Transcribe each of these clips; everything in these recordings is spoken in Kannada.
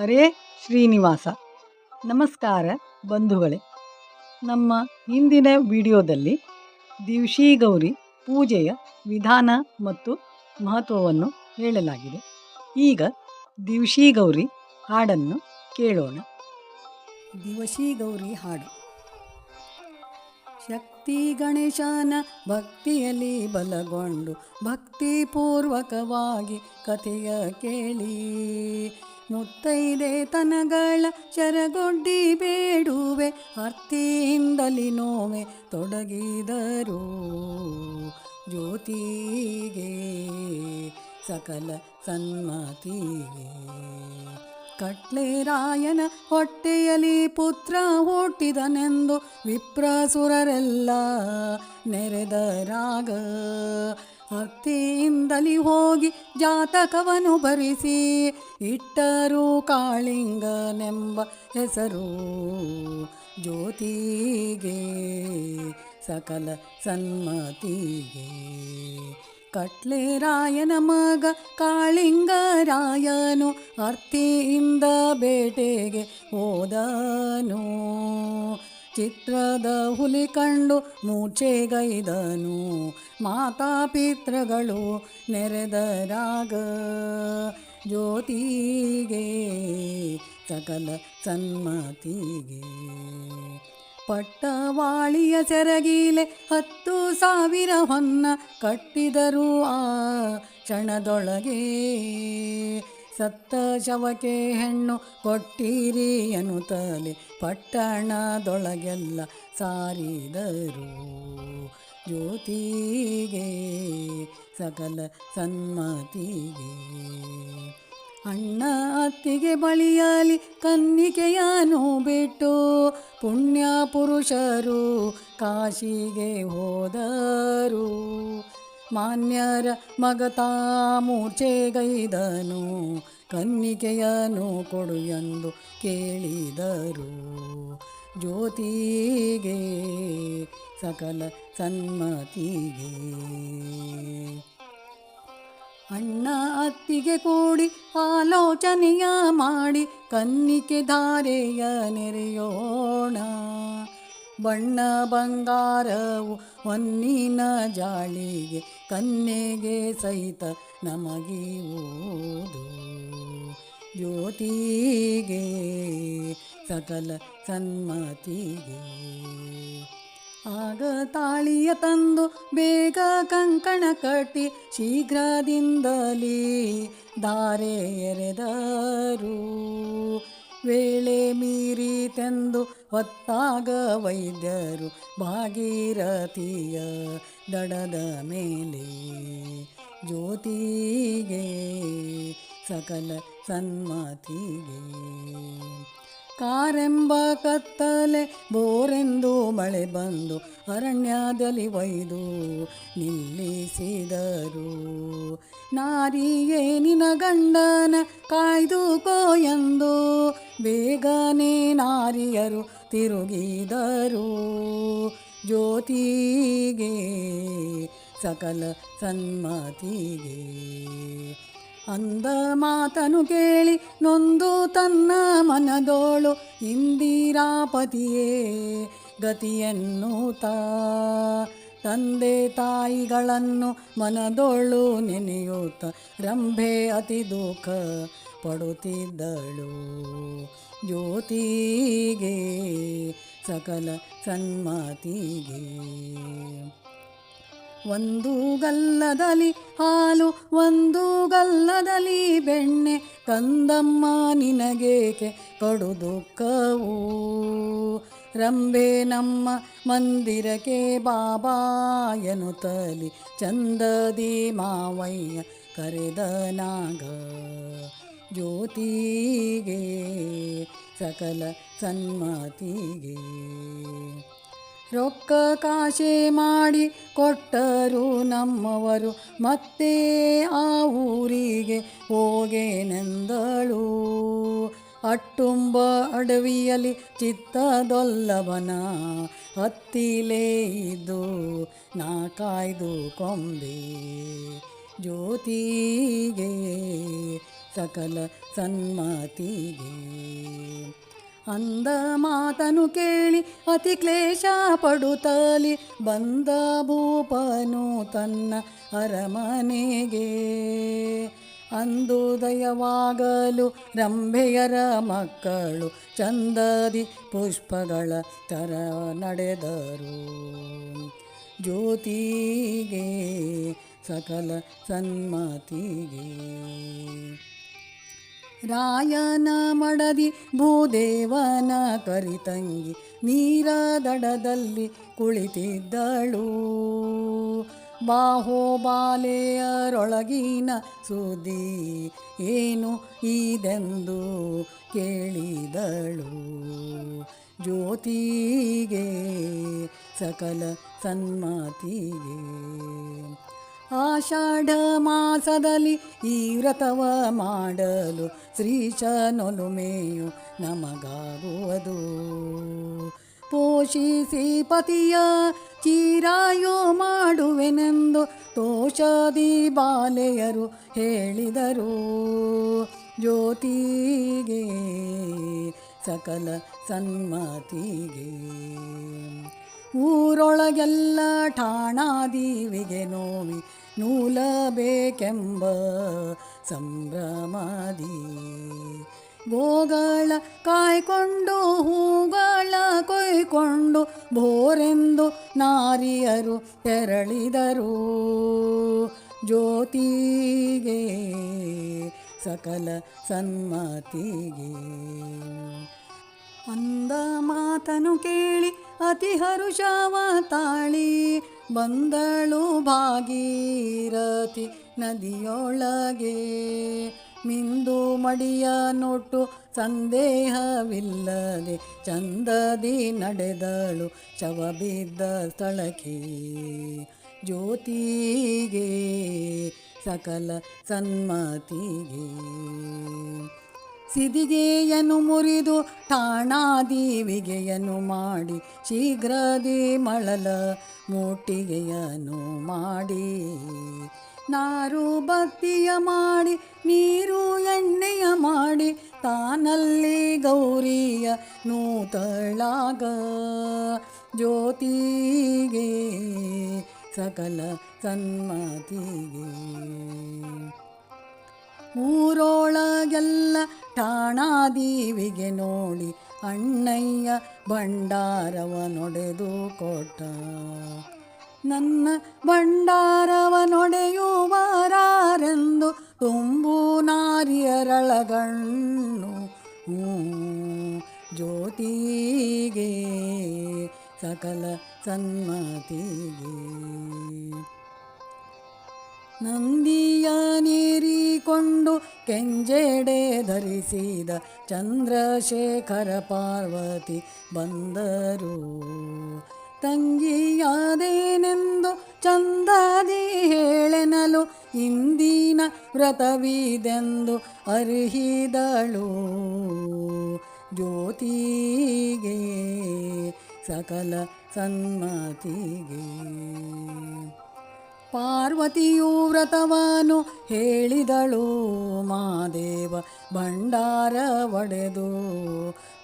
ಹರೇ ಶ್ರೀನಿವಾಸ. ನಮಸ್ಕಾರ ಬಂಧುಗಳೇ. ನಮ್ಮ ಹಿಂದಿನ ವಿಡಿಯೋದಲ್ಲಿ ದಿವಶಿ ಗೌರಿ ಪೂಜೆಯ ವಿಧಾನ ಮತ್ತು ಮಹತ್ವವನ್ನು ಹೇಳಲಾಗಿದೆ. ಈಗ ದಿವಶಿ ಗೌರಿ ಹಾಡನ್ನು ಕೇಳೋಣ. ದಿವಶಿ ಗೌರಿ ಹಾಡು. ಶಕ್ತಿ ಗಣೇಶನ ಭಕ್ತಿಯಲ್ಲಿ ಬಲಗೊಂಡು ಭಕ್ತಿಪೂರ್ವಕವಾಗಿ ಕಥೆಯ ಕೇಳಿ. ಮುತ್ತೈದೆ ತನಗಳ ಶರಗೊಡ್ಡಿ ಬೇಡುವೆ ಅರ್ತಿಯಿಂದಲಿ ನೋವೆ ತೊಡಗಿದರು ಜ್ಯೋತಿಗೆ, ಸಕಲ ಸನ್ಮತಿಗೆ. ಕಟ್ಲೆ ರಾಯನ ಹೊಟ್ಟೆಯಲ್ಲಿ ಪುತ್ರ ಹುಟ್ಟಿದನೆಂದು ವಿಪ್ರಸುರರೆಲ್ಲ ನೆರೆದರಾಗ ಹತ್ತಿಯಿಂದಲಿ ಹೋಗಿ ಜಾತಕವನ್ನು ಭರಿಸಿ ಇಟ್ಟರು ಕಾಳಿಂಗನೆಂಬ ಹೆಸರು. ಜ್ಯೋತಿಗೆ ಸಕಲ ಸನ್ಮತಿಗೆ ಕಟ್ಲೆ ರಾಯನ ಮಗ ಕಾಳಿಂಗರಾಯನು ಅರ್ತಿಯಿಂದ ಬೇಟೆಗೆ ಹೋದನು. ಚಿತ್ರದ ಹುಲಿ ಕಂಡು ಮೂರ್ಛೆಗೈದನು ಮಾತಾಪಿತೃಗಳು ನೆರೆದರಾಗ ಜ್ಯೋತಿಗೆ, ಸಕಲ ಸನ್ಮತಿಗೆ. ಪಟ್ಟವಾಳಿಯ ಸೆರಗೀಲೆ ಹತ್ತು ಸಾವಿರ ಹೊನ್ನ ಕಟ್ಟಿದರು ಆ ಕ್ಷಣದೊಳಗೆ. ಸತ್ತ ಶವಕ್ಕೆ ಹೆಣ್ಣು ಕೊಟ್ಟಿರಿ ಎನ್ನುತ್ತಲೆ ಪಟ್ಟಣದೊಳಗೆಲ್ಲ ಸಾರಿದರು. ಜ್ಯೋತಿಗೆ ಸಕಲ ಸನ್ಮತಿಗೆ ಅಣ್ಣ ಅತ್ತಿಗೆ ಬಳಿಯಲಿ ಕನ್ನಿಕೆಯನ್ನು ಬಿಟ್ಟು ಪುಣ್ಯ ಪುರುಷರು ಕಾಶಿಗೆ ಹೋದರು. ಮಾನ್ಯರ ಮಗತಾ ಮೂರ್ಛೆಗೈದನು ಕನ್ನಿಕೆಯನು ಕೊಡು ಎಂದು ಕೇಳಿದರು. ಜ್ಯೋತಿಗೆ ಸಕಲ ಸನ್ಮತಿಗೆ ಅಣ್ಣ ಅತ್ತಿಗೆ ಕೂಡಿ ಆಲೋಚನೆಯ ಮಾಡಿ ಕನ್ನಿಕೆ ಧಾರೆಯ ನೆರೆಯೋಣ. ಬಣ್ಣ ಬಂಗಾರವು ಹೊನ್ನಿನ ಜಾಳಿಗೆ ಕನ್ನೆಗೆ ಸಹಿತ ನಮಗಿಯುವುದು ಜ್ಯೋತಿಗೆ, ಸಕಲ ಸನ್ಮತಿಗೆ. ಆಗ ತಾಳಿಯ ತಂದು ಬೇಗ ಕಂಕಣ ಕಟ್ಟಿ, ಶೀಘ್ರದಿಂದಲೇ ದಾರೆ ಎರೆದರು. ವೇಳೆ ಮೀರಿ ತೆಂದು ಹೊತ್ತಾಗ ವೈದ್ಯರು ಭಾಗೀರಥಿಯ ದಡದ ಮೇಲೆ ಜ್ಯೋತಿಗೆ ಸಕಲ ಸನ್ಮತಿಗೆ ಕಾರೆಂಬ ಕತ್ತಲೆ, ಬೋರೆಂದು ಮಳೆ ಬಂದು ಅರಣ್ಯದಲ್ಲಿ ಒಯ್ದು ನಿಲ್ಲಿಸಿದರು. ಗಂಡನ ಕಾಯ್ದುಕೋ ಎಂದು ಬೇಗನೆ ನಾರಿಯರು ತಿರುಗಿದರು. ಜ್ಯೋತಿಗೆ, ಸಕಲ ಸನ್ಮತಿಗೆ ಅಂದ ಮಾತನು ಕೇಳಿ ನೊಂದು ತನ್ನ ಮನದೋಳು ಇಂದಿರಾಪತಿಯೇ, ಗತಿಯನ್ನುತ್ತಾ. ತಂದೆ ತಾಯಿಗಳನ್ನು ಮನದೋಳು ನೆನೆಯುತ್ತ ರಂಭೆ ಅತಿ ದುಃಖ ಪಡುತ್ತಿದ್ದಳು. ಜ್ಯೋತಿಗೆ, ಸಕಲ ಸನ್ಮತಿಗೆ. ಒಂದು ಗಲ್ಲದಲ್ಲಿ ಹಾಲು ಒಂದು ಗಲ್ಲದಲ್ಲಿ ಬೆಣ್ಣೆ, ಕಂದಮ್ಮ ನಿನಗೇಕೆ ಕಡು ದುಃಖವು? ರಂಬೆ ನಮ್ಮ ಮಂದಿರಕ್ಕೆ ಬಾಬಾಯನು ತಲಿ ಚಂದದಿ ಮಾವಯ್ಯ ಕರೆದನಾಗ ಜ್ಯೋತಿಗೆ, ಸಕಲ ಸನ್ಮತಿಗೆ. ರೊಕ್ಕ ಕಾಶೆ ಮಾಡಿ ಕೊಟ್ಟರು ನಮ್ಮವರು. ಮತ್ತೆ ಆ ಊರಿಗೆ ಹೋಗೇನೆಂದಳು. ಅಟ್ಟುಂಬ ಅಡವಿಯಲ್ಲಿ ಚಿತ್ತದೊಲ್ಲವನ ಹತ್ತಿಲೇ ಇದ್ದು ನಾ ಕಾಯ್ದು ಕೊಂಬೆ. ಜ್ಯೋತಿಗೆ ಸಕಲ ಸನ್ಮತಿಗೆ ಅಂದ ಮಾತನು ಕೇಳಿ ಅತಿ ಕ್ಲೇಶ ಪಡುತ್ತಲಿ, ಬಂದ ಭೂಪನು ತನ್ನ ಅರಮನೆಗೆ. ಅಂದು ದಯವಾಗಲು ರಂಭೆಯರ ಮಕ್ಕಳು ಚಂದದಿ ಪುಷ್ಪಗಳ ತರ ನಡೆದರು. ಜ್ಯೋತಿಗೆ, ಸಕಲ ಸನ್ಮತಿಗೆ. ರಾಯನ ಮಡದಿ ಭೂದೇವನ ಕರಿತಂಗಿ ನೀರ ದಡದಲ್ಲಿ ಕುಳಿತಿದ್ದಳು. ಬಾಹೋಬಾಲೆಯರೊಳಗಿನ ಸುದ್ದಿ ಏನು ಇದೆಂದು ಕೇಳಿದಳು. ಜ್ಯೋತಿಗೆ ಸಕಲ ಸನ್ಮತಿಗೆ ಆಷಾಢ ಮಾಸದಲ್ಲಿ ಈ ವ್ರತವ ಮಾಡಲು ಶ್ರೀಶನೊಲುಮೆಯು ನಮಗಾಗುವುದು. ಪೋಷಿಸಿ ಪತಿಯ ಚೀರಾಯು ಮಾಡುವೆನೆಂದು ತೋಷದಿ ಬಾಲೆಯರು ಹೇಳಿದರು. ಜ್ಯೋತಿಗೆ, ಸಕಲ ಸನ್ಮತಿಗೆ, ಊರೊಳಗೆಲ್ಲ ಠಾಣಾದೀವಿಗೆ ನೋವಿ ನೂಲಬೇಕೆಂಬ ಸಂಭ್ರಮದಿ. ಗೋಗಳ ಕಾಯ್ಕೊಂಡು, ಹೂಗಳ ಕೊಯ್ಕೊಂಡು, ಭೋರೆಂದು ನಾರಿಯರು ತೆರಳಿದರು. ಜ್ಯೋತಿಗೆ, ಸಕಲ ಸನ್ಮತಿಗೆ. ಅಂದ ಮಾತನು ಕೇಳಿ ಅತಿ ಹರುಷವ ತಾಳಿ ಬಂದಳು ಭಾಗೀರತಿ ನದಿಯೊಳಗೆ. ಮಿಂದು ಮಡಿಯ ನೋಟು ಸಂದೇಹವಿಲ್ಲದೆ ಚಂದದಿ ನಡೆದಳು ಶವ ಬಿದ್ದ ಸ್ಥಳಕ್ಕೆ. ಜ್ಯೋತಿಗೆ ಸಕಲ ಸನ್ಮತಿಗೆ. ಸಿದಿಗೆಯನ್ನು ಮುರಿದು ತಾಣಾದಿವಿಗೆಯನ್ನು ಮಾಡಿ ಶೀಘ್ರದಿ ಮಳಲ ಮೂಟಿಗೆಯನ್ನು ಮಾಡಿ. ನಾರು ಭಕ್ತಿಯ ಮಾಡಿ, ನೀರು ಎಣ್ಣೆಯ ಮಾಡಿ, ತಾನಲ್ಲಿ ಗೌರಿಯ ನೂತಳಾಗ. ಜ್ಯೋತಿಗೆ, ಸಕಲ ಸನ್ಮತಿಗೆ. ಊರೊಳಗೆಲ್ಲ ಠಾಣಾದೀವಿಗೆ ನೋಡಿ ಅಣ್ಣಯ್ಯ ಭಂಡಾರವ ನೊಡೆದು ಕೊಟ್ಟ. ನನ್ನ ಭಂಡಾರವ ನೊಡೆಯುವರಾರೆಂದು ತುಂಬು ನಾರಿಯರಳಗಣ್ಣು ಜ್ಯೋತಿಗೆ, ಸಕಲ ಸನ್ಮತಿಗೆ. ನಂದಿಯ ನೀರಿಕೊಂಡು ಕೆಂಜೆಡೆ ಧರಿಸಿದ ಚಂದ್ರಶೇಖರ ಪಾರ್ವತಿ ಬಂದರು. ತಂಗಿಯಾದೇನೆಂದು ಚಂದಾದಿ ಹೇಳೆನಲು ಇಂದಿನ ವ್ರತವಿದೆಂದು ಅರ್ಹಿದಳು. ಜ್ಯೋತಿಗೆ ಸಕಲ ಸನ್ಮತಿಗೆ ಪಾರ್ವತಿಯು ವ್ರತವನು ಹೇಳಿದಳು ಮಾದೇವ ಭಂಡಾರ ಒಡೆದು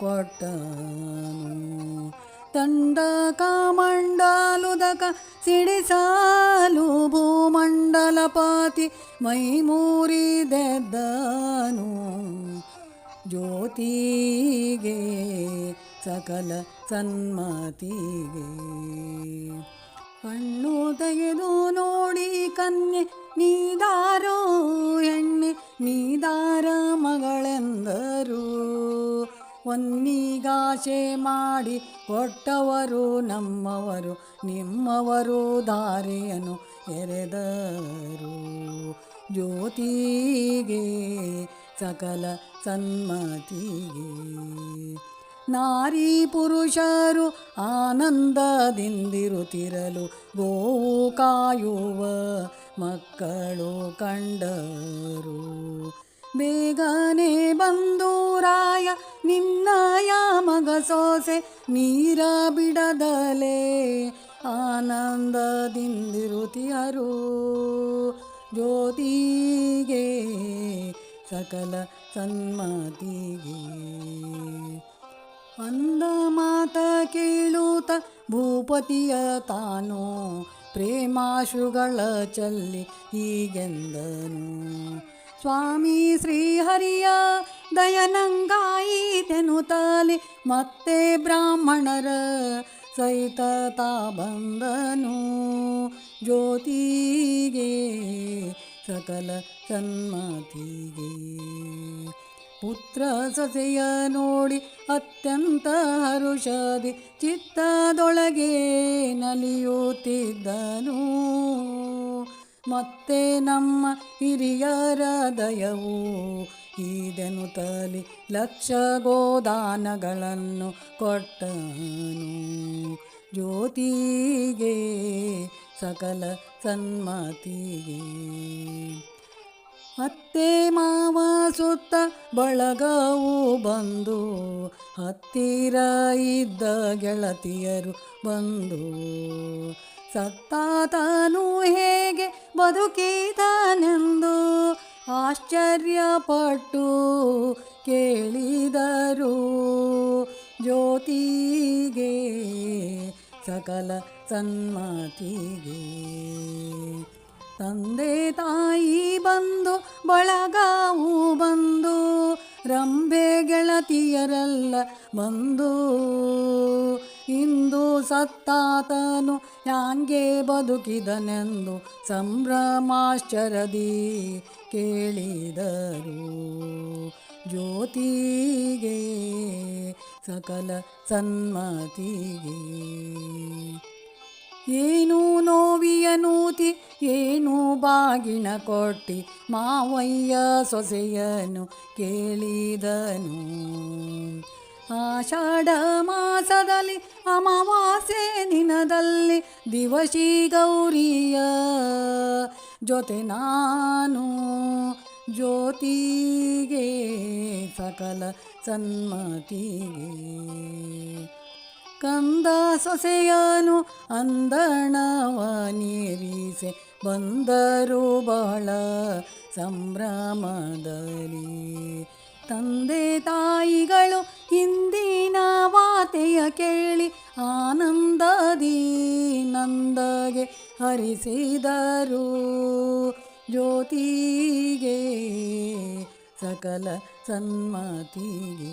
ಕೊಟ್ಟನು. ತಂಡ ಕಾಮಂಡಲುದಕ ಸಿಡಿಸಾಲು ಭೂಮಂಡಲಪಾತಿ ಮೈ ಮೂರಿದೆದ್ದನು ಜ್ಯೋತಿಗೆ ಸಕಲ ಸನ್ಮತಿಗೆ ಕಣ್ಣು ತೆಗೆದು ನೋಡಿ ಕನ್ಯೆ ನೀದಾರೋ ಎಣ್ಣೆ, ನೀದಾರ ಮಗಳೆಂದರು. ಒನ್ನಿಗಾಶೆ ಮಾಡಿ ಕೊಟ್ಟವರು ನಮ್ಮವರು, ನಿಮ್ಮವರು ದಾರಿಯನು ಎರೆದರು. ಜ್ಯೋತಿಗೆ ಸಕಲ ಸನ್ಮತಿಗೆ ನಾರಿ ಪುರುಷರು ಆನಂದದಿಂದಿರುತ್ತಿರಲು ಗೋವು ಕಾಯುವ ಮಕ್ಕಳು ಕಂಡರು. ಬೇಗನೆ ಬಂದೂರಾಯ ನಿನ್ನಾಯ ಮಗ ಸೋಸೆ, ನೀರ ಬಿಡದಲೇ ಆನಂದದಿಂದಿರುತ್ತಿಯರು. ಜ್ಯೋತಿಗೆ ಸಕಲ ಸನ್ಮತಿಗೆ ಅಂದ ಮಾತ ಕೇಳುತ್ತ ಭೂಪತಿಯ ತಾನು ಪ್ರೇಮಾಶುಗಳ ಚಲ್ಲಿ ಹೀಗೆಂದನು. ಸ್ವಾಮಿ ಶ್ರೀಹರಿಯ ದಯನಂಗಾಯಿತೆನುತ್ತಲಿ ಮತ್ತೆ ಬ್ರಾಹ್ಮಣರ ಸಹಿತ ತಾ ಬಂದನು. ಜ್ಯೋತಿಗೆ, ಸಕಲ ಸನ್ಮತಿಗೆ. ಪುತ್ರ ಸೊಸೆಯ ನೋಡಿ ಅತ್ಯಂತ ಹರುಷದಿ ಚಿತ್ತದೊಳಗೆ ನಲಿಯುತ್ತಿದ್ದನು. ಮತ್ತೆ ನಮ್ಮ ಹಿರಿಯರ ದಯವು ಈದೆನು ತಲಿ ಲಕ್ಷ ಗೋದಾನಗಳನ್ನು ಕೊಟ್ಟನು. ಜ್ಯೋತಿಗೆ ಸಕಲ ಸನ್ಮತಿಗೆ ಅತ್ತೆ ಮಾವ ಸುತ್ತ ಬಳಗವು ಬಂದು, ಹತ್ತಿರ ಇದ್ದ ಗೆಳತಿಯರು ಬಂದು, ಸತ್ತಾತನು ಹೇಗೆ ಬದುಕಿದನೆಂದು ಆಶ್ಚರ್ಯಪಟ್ಟು ಕೇಳಿದರು. ಜ್ಯೋತಿಗೆ, ಸಕಲ ಸನ್ಮತಿಗೆ ತಂದೆ ತಾಯಿ ಬಂದು, ಬಳಗಾವು ಬಂದು ರಂಬೆ ಗೆಳತಿಯರೆಲ್ಲ ಬಂದು, ಇಂದು ಸತ್ತಾತನು ಹ್ಯಾಂಗೆ ಬದುಕಿದನೆಂದು ಸಂಭ್ರಮಾಶ್ಚರದಿ ಕೇಳಿದರು. ಜ್ಯೋತಿಗೆ ಸಕಲ ಸನ್ಮತಿಗೆ ಏನು ನೋವಿಯ ನೂತಿ, ಏನು ಬಾಗಿನ ಕೊಟ್ಟಿ, ಮಾವಯ್ಯ ಸೊಸೆಯನು ಕೇಳಿದನು. ಆಷಾಢ ಮಾಸದಲ್ಲಿ, ಅಮಾವಾಸ್ಯೆ ದಿನದಲ್ಲಿ ದಿವಶಿ ಗೌರಿಯ ಜೊತೆ ನಾನು ಜ್ಯೋತಿಗೆ ಸಕಲ ಸನ್ಮತಿಗೆ. ಕಂದ ಸೊಸೆಯನು ಅಂದಣವ ನೀರಿಸೆ ಬಂದರು ಬಹಳ ಸಂಭ್ರಮದಲ್ಲಿ. ತಂದೆ ತಾಯಿಗಳು ಹಿಂದಿನ ವಾತೆಯ ಕೇಳಿ ಆನಂದದಿ ನಂದಗೆ ಹರಿಸಿದರು. ಜ್ಯೋತಿಗೆ ಸಕಲ ಸನ್ಮತಿಗೆ.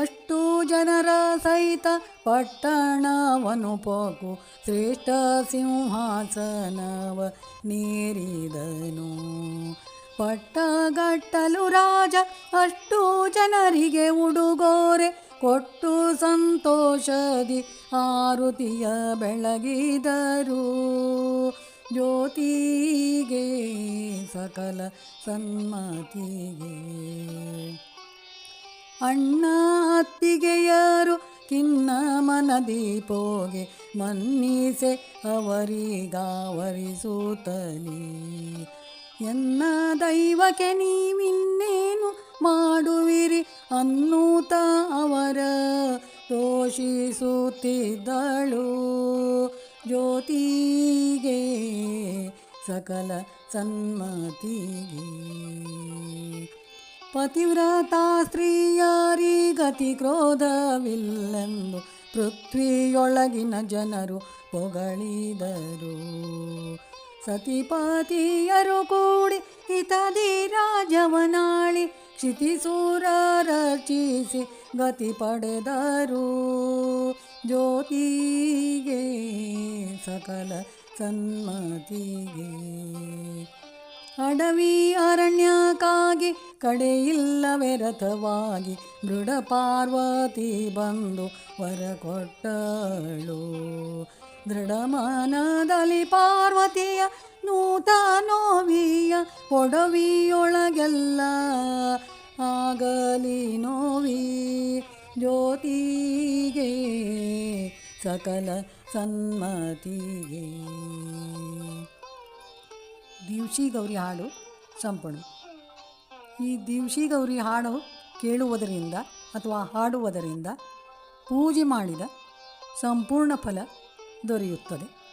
ಅಷ್ಟು ಜನರ ಸಹಿತ ಪಟ್ಟಣವನು ಪೋಕು, ಶ್ರೇಷ್ಠ ಸಿಂಹಾಸನವ ನೀರಿದನು. ಪಟ್ಟಗಟ್ಟಲು ರಾಜ, ಅಷ್ಟು ಜನರಿಗೆ ಉಡುಗೊರೆ ಕೊಟ್ಟು ಸಂತೋಷದಿ ಆರುತಿಯ ಬೆಳಗಿದರು. ಜ್ಯೋತಿಗೆ ಸಕಲ ಸನ್ಮತಿಗೆ. ಅಣ್ಣ ಅತ್ತಿಗೆಯರು ಕಿನ್ನ ಮನದೀಪೋಗೆ ಮನ್ನಿಸೆ ಅವರಿಗಾವರಿಸುತ್ತಲಿ. ಎನ್ನ ದೈವಕ್ಕೆ ನೀವಿನ್ನೇನು ಮಾಡುವಿರಿ ಅನ್ನೂತ ಅವರ ದೋಷಿಸುತ್ತಿದ್ದಳು. ಜ್ಯೋತಿಗೆ ಸಕಲ ಸನ್ಮತಿಗೆ. ಪತಿವ್ರತ ಸ್ತ್ರೀಯಾರಿ ಗತಿ ಕ್ರೋಧವಿಲ್ಲೆಂದು ಪೃಥ್ವಿಯೊಳಗಿನ ಜನರು ಪೊಗಳಿದರು. ಸತಿಪತಿಯರು ಕೂಡಿ ಹಿತದಿ ರಾಜವನಾಳಿ ಕ್ಷಿತಿಸೂರ ರಚಿಸಿ ಗತಿ ಪಡೆದರು. ಜ್ಯೋತಿಗೆ ಸಕಲ ಸನ್ಮತಿಗೆ ಅಡವಿ ಅರಣ್ಯಕ್ಕಾಗಿ ಕಡೆಯಿಲ್ಲವೇ ರಥವಾಗಿ ದೃಢ ಪಾರ್ವತಿ ಬಂದು ವರ ಕೊಟ್ಟಳು ದೃಢಮನದಲ್ಲಿ ಪಾರ್ವತಿಯ ನೂತನೋವಿಯ ಒಡವಿಯೊಳಗೆಲ್ಲ ಆಗಲಿ ನೋವಿ ಜ್ಯೋತಿಗೆ. ಸಕಲ ಸನ್ಮತಿಗೆ ದಿವ್ಸಿ ಗೌರಿ ಹಾಡು ಸಂಪೂರ್ಣ. ಈ ದಿವ್ಸಿ ಗೌರಿ ಹಾಡು ಕೇಳುವುದರಿಂದ ಅಥವಾ ಹಾಡುವುದರಿಂದ ಪೂಜೆ ಮಾಡಿದ ಸಂಪೂರ್ಣ ಫಲ ದೊರೆಯುತ್ತದೆ.